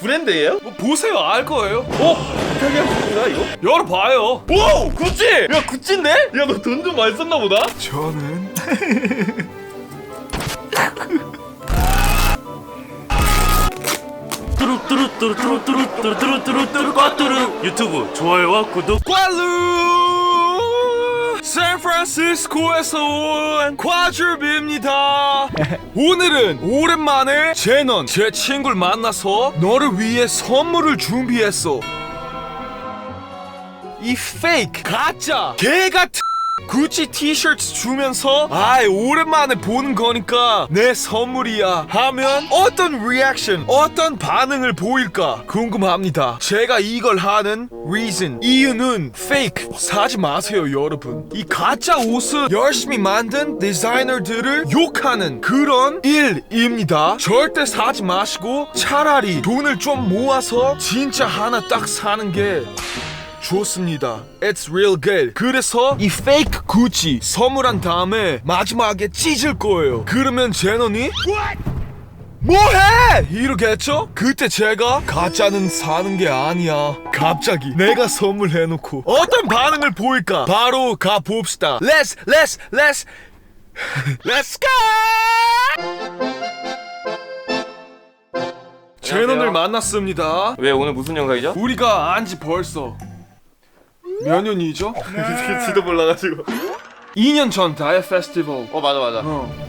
브랜드예요? 뭐 보세요 알 거예요. 어? 이탈리아 구찌인가 이거? 열어봐요. 오! 구찌! 야 구찌인데? 야 너 돈 좀 많이 썼나 보다? 저는 뚜루뚜루뚜루뚜루뚜루뚜루뚜루뚜루 꽈뚜루 유튜브 좋아요와 구독 꽈루 샌프란시스코에서 온 꽈주비입니다. 오늘은 오랜만에 제넌 제 친구를 만나서 너를 위해 선물을 준비했어. 이 페이크 가짜 개 같은 구찌 티셔츠 주면서 아이 오랜만에 보는 거니까 내 선물이야 하면 어떤 리액션 어떤 반응을 보일까 궁금합니다. 제가 이걸 하는 reason 이유는 fake. 사지 마세요 여러분. 이 가짜 옷을 열심히 만든 디자이너들을 욕하는 그런 일입니다. 절대 사지 마시고 차라리 돈을 좀 모아서 진짜 하나 딱 사는 게 좋습니다. It's real good. 그래서 이 fake 구찌 선물한 다음에 마지막에 찢을 거예요. 그러면 제넌이 뭐해? 이러겠죠? 그때 제가 가짜는 사는 게 아니야. 갑자기 내가 선물해놓고 어떤 반응을 보일까? 바로 가 봅시다. Let's let's let's let's go. 제넌을 만났습니다. 왜 오늘 무슨 영상이죠? 우리가 안 지 벌써 몇 년이죠? 지도 몰라가지고. 2년 전 다이아 페스티벌. 어 맞아 맞아. 어.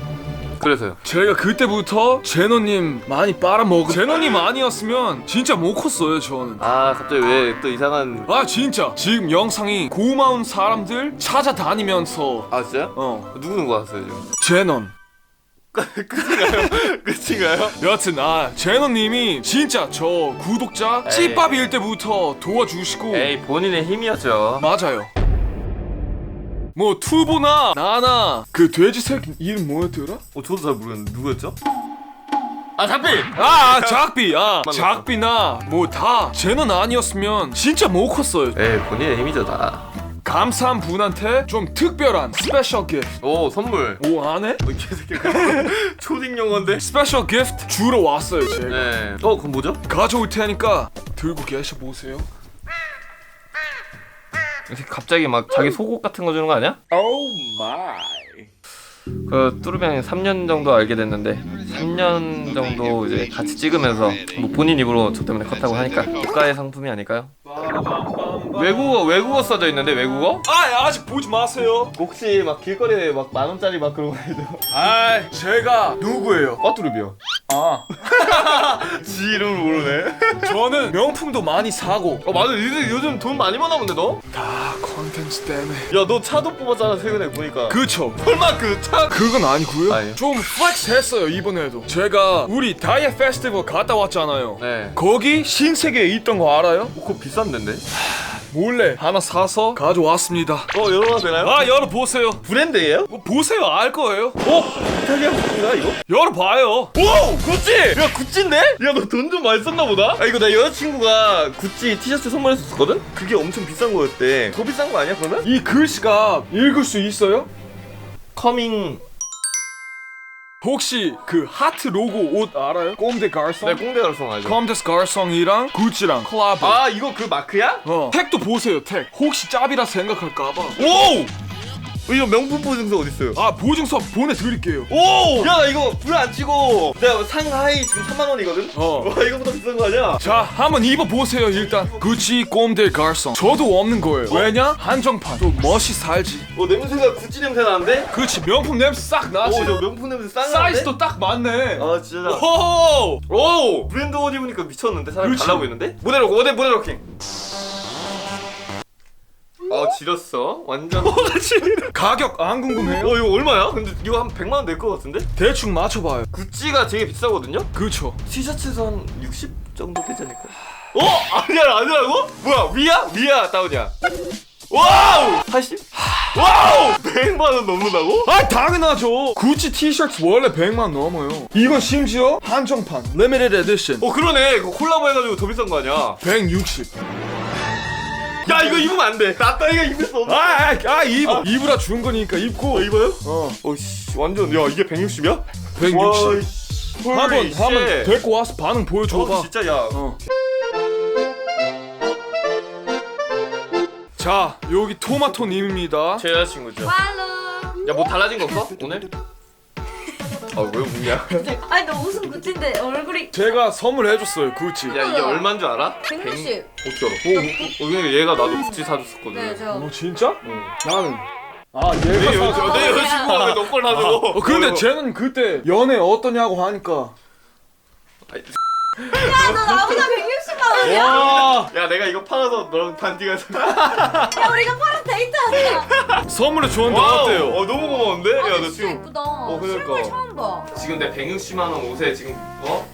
그래서요? 제가 그때부터 제노님 많이 빨아먹은 제노님 아니었으면 진짜 못 컸어요 저는. 아 갑자기 왜 또 이상한. 아 진짜. 지금 영상이 고마운 사람들 찾아다니면서. 아 진짜 요? 어. 누구 누구 왔어요 지금? 제논 끝인가요? 끝인가요? 여튼 아 제노님이 진짜 저 구독자 에이. 찌밥일 때부터 도와주시고 에이 본인의 힘이었죠 맞아요. 뭐 투보나 나나 그 돼지 새끼 이름 뭐였더라? 어 저도 잘 모르겠는데 누구였죠? 아 잡비! 아, 아 작비 아. 작비나 뭐다 쟤는 아니었으면 진짜 못 컸어요. 에이 본인의 힘이죠 다 감사한 분한테 좀 특별한 스페셜 기프트. 오 선물 오 안에? 어, 이 개새끼 초딩 용어인데? 스페셜 기프트 주러 왔어요 제가. 네. 어 그럼 뭐죠? 가져올 테니까 들고 계셔 보세요. 이렇게 갑자기 막 자기 속옷 같은 거 주는 거 아니야? 오 마이 그 뚜루병이 3년 정도 알게 됐는데 3년 정도 이제 같이 찍으면서 뭐 본인 입으로 저 때문에 컸다고 하니까 국가의 상품이 아닐까요? 외국어 외국어 써져 있는데 외국어? 아 아직 보지 마세요. 혹시 막 길거리에 막 만 원짜리 막 그런 거 해도 아 제가 누구예요? 꽈뚜루비요 아 지 이름을 모르네 저는 명품도 많이 사고 어 맞아 니들 요즘 돈 많이 버나 본데 너? 다 컨텐츠 때문에. 야 너 차도 뽑았잖아 최근에 보니까 그쵸. 설마 그 차 그건 아니고요. 아니요. 좀 플렉스 했어요 이번에도. 제가 우리 다이아 페스티벌 갔다 왔잖아요. 네 거기 신세계에 있던 거 알아요? 그거 비싼 데인데? 몰래 하나 사서 가져왔습니다. 어 열어봐도 되나요? 아 열어 보세요. 브랜드예요? 뭐 보세요 알 거예요. 어? 이탈리아 구찌인가 이거? 열어봐요. 오! 구찌! 야 구찌인데? 야 너 돈 좀 많이 썼나 보다? 아 이거 내 여자친구가 구찌 티셔츠 선물했었거든? 그게 엄청 비싼 거였대 더 비싼 거 아니야 그러면? 이 글씨가 읽을 수 있어요? 커밍 혹시 그 하트 로고 옷 알아요? 꼼데 가르송? 내 꽁대 가르송 알죠? 꼼데스 가르송이랑 구찌랑 콜라보. 아 이거 그 마크야? 어. 택도 보세요 택. 혹시 짭이라 생각할까봐. 오! 이거 명품 보증서 어딨어요? 아 보증서 보내드릴게요. 오! 야 나 이거 불 안 치고 내가 상하이 지금 3만 원이거든? 어. 와 이거보다 비싼 거 아니야? 자, 한번 입어보세요 일단 구찌 꼼데 가르송 저도 없는 거예요 왜냐? 한정판 또 멋이 살지 어 냄새가 구찌 냄새 나는데? 그렇지 명품 냄새 싹 나지 오저 명품 냄새 싼 사이즈도 딱 맞네 아 진짜 오! 오! 브랜드 옷 입으니까 미쳤는데 사람이 그렇지. 달라 보이는데? 모델 로킹 모델 모델 로킹 아 지렸어 완전 어 가격 안 궁금해요? 이거 얼마야? 근데 이거 한 100만 원 될 것 같은데? 대충 맞춰봐요 구찌가 되게 비싸거든요? 그쵸 티셔츠에서 한 60 정도 되지 않을까? 어? 아니야 아니라고? 뭐야 위야? 위야 다운이야 와우! 80? 와우! 100만 원 넘는다고? 아 당연하죠 구찌 티셔츠 원래 100만 넘어요 이건 심지어 한정판 리미티드 에디션 어 그러네 그거 콜라보 해가지고 더 비싼 거 아니야 160 야 이거 입으면 안 돼 나따위가 입을 수 없어 아, 아, 아 입어 입으라 준 거니까 입고 어, 입어요? 어 어씨 완전 야 이게 160이야? 160 한번. 한번 데리고 와서 반응 보여줘봐. 어 진짜 야 어. 자 여기 토마토님입니다. 제 여자친구죠 팔로. 야뭐 달라진 거 없어 오늘? 아왜 웃냐? 아니 너 웃음 그친데 얼굴이 제가 선물해줬어요 구찌. 야 이게 얼마인 줄 알아? 160. 어떻게 알아? 오, 오, 오, 얘가 나도 구찌 사줬었거든 네, 저. 어 진짜? 응. 나는 아 내 얘가 사. 여자 내 여자친구가 왜 너걸 사줘? 어, 근데 쟤는 그때 연애 어떠냐고 하니까 야, 너 나보다 160만 원이야? 와 야 내가 이거 팔아서 너랑 반디가 사. 야, 우리가 파란 데이트하자. 선물을 줬는데 와우, 어때요? 어 너무 고마운데? 야 아니, 너 진짜 지금 예쁘다. 어, 그러니까. 실물 처음 봐. 지금 내 160만 원 옷에 지금 어?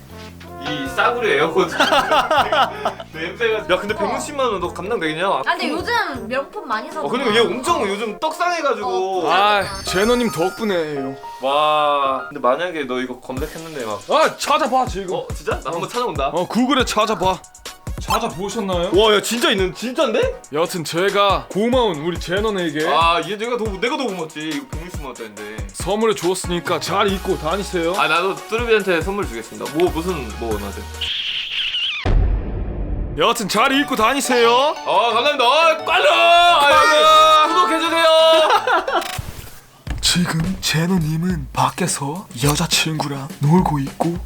이 싸구려 에어컨 냄새가 야 근데 160만 원 너 감당 되겠냐? 아, 근데 요즘 명품 많이 사잖아. 어 그러니까 얘 엄청 요즘 떡상해가지고 어. 아 제너님 덕분에요. 와 근데 만약에 너 이거 검색했는데 막 아 찾아봐 지금. 어? 진짜? 나 한번 찾아본다 어 구글에 찾아봐. 찾아 보셨나요? 와야 진짜 있는 진짜인데? 여튼 제가 고마운 우리 제너에게 아얘 내가 더 내가 더 고맙지 이거 160만 원짜리인데 선물을 줬으니까 잘 입고 다니세요. 아 나도 뚜르비한테 선물 주겠습니다 뭐 무슨 뭐 원하세요? 여튼 잘 입고 다니세요. 어 감사합니다 어, 빨로 빨로 구독해주세요 지금 제너님은 밖에서 여자친구랑 놀고 있고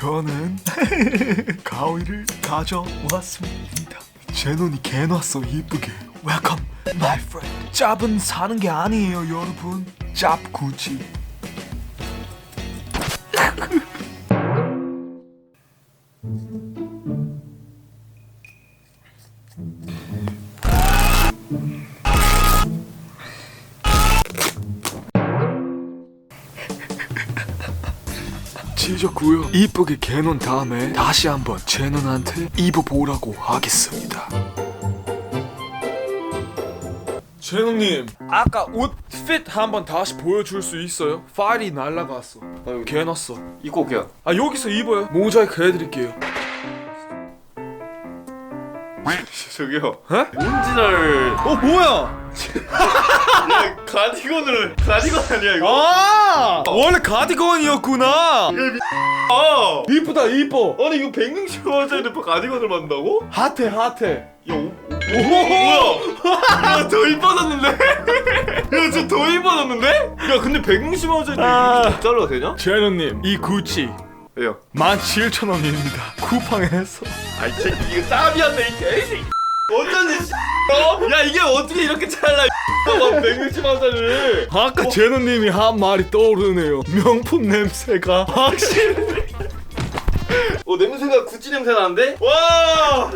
저는 가위를 가져왔습니다. 제논이 개놨어 이쁘게. 웰컴 마이 프렌드. 짭은 사는 게 아니에요 여러분. 짭 구찌. 찢었고요. 이쁘게 개놓은 다음에 다시 한번 제논한테 입어보라고 하겠습니다. 제논님, 아까 옷핏 한번 다시 보여줄 수 있어요? 파일이 날라갔어. 아유, 개놨어. 입고 올게요 아 여기서 입어요. 모자이크 해드릴게요. 저기요 에? 온지널 어 뭐야? 야 가디건을 가디건 아니야 이거? 아 원래 가디건이었구나. 아 이쁘다 이뻐. 아니 이거 160만 원짜리 가디건을 만든다고? 핫해 핫해. 야, 오, 오, 뭐야? 야, 더 이뻐졌는데? 야, 저 더 이뻐졌는데? 야, 근데 160만 원짜리 아. 이렇게 짜리가 되냐? 제논님 이 구찌 왜요? 17,000원입니다. 쿠팡에서. 아이 새끼 이거 짭이었네 이 개새끼. 어쩐지 씨. 어? 야, 이게 어떻게 이렇게 잘라? 160만 원짜리를. 아까 제노님이 한 말이 떠오르네요. 명품 냄새가 확실히. 어, 냄새가 구찌 냄새 나는데? 와!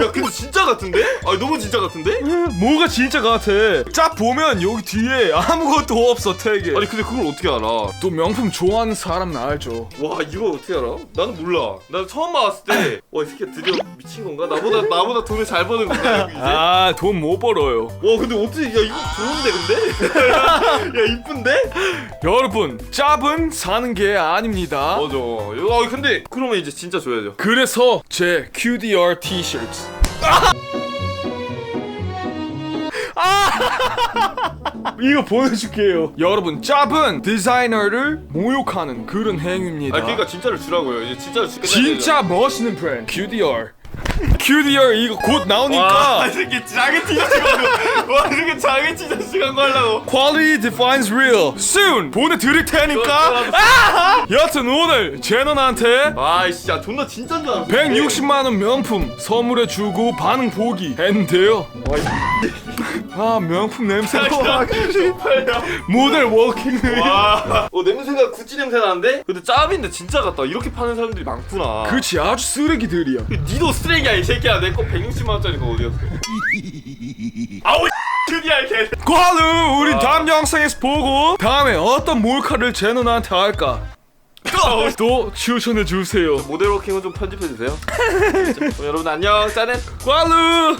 야, 근데 진짜 같은데? 아, 너무 진짜 같은데? 뭐가 진짜 같아. 쫙 보면 여기 뒤에 아무것도 없어 태게. 아니, 근데 그걸 어떻게 알아? 또 명품 좋아하는 사람은 알죠. 와 이거 어떻게 알아? 나는 몰라. 나 처음 봤을 때, 와이 새끼 드디어 미친 건가? 나보다 나보다 돈을 잘 버는 건가 이제? 와 아 돈 못 벌어요. 근데 어떻게? 야 이거 좋은데 근데? 야 이쁜데? 여러분 짭은 사는 게 아닙니다. 맞아. 야 근데 그러면 이제 진짜 줘야죠. 그래서 제 QDR 티셔츠. 아! 이거 보내줄게요. 여러분 짭은 디자이너를 모욕하는 그런 행위입니다. 아 그러니까 진짜를 주라고요. 이제 진짜를 주. 진짜 멋있는 브랜드 QDR QDR 이거 곧 나오니까 와이 새끼 자기 티셔츠 가고 와이 새끼 자기 티셔츠 간거 하려고. Quality defines real. Soon. 보내드릴 테니까. 아! 여튼 오늘 제넌한테 아이씨 야 존나 진짜인 줄 알았어. 160만원 명품 선물해주고 반응 보기. 했는데요 아 명품 냄새가 빨려. 모델 워킹 와. 어 냄새가 구찌 냄새 나는데? 근데 짭인데 진짜 같다. 이렇게 파는 사람들이 많구나. 그치 아주 쓰레기들이야 니도 쓰레기야 이 새끼야 내 거 160만 원짜리 거 어디였어? 아우 드디어 과루 우리 다음 영상에서 보고 다음에 어떤 몰카를 제넌한테 할까 또 추천해 주세요 모델 워킹은 좀 편집해 주세요. 여러분 안녕 짜넷. 과루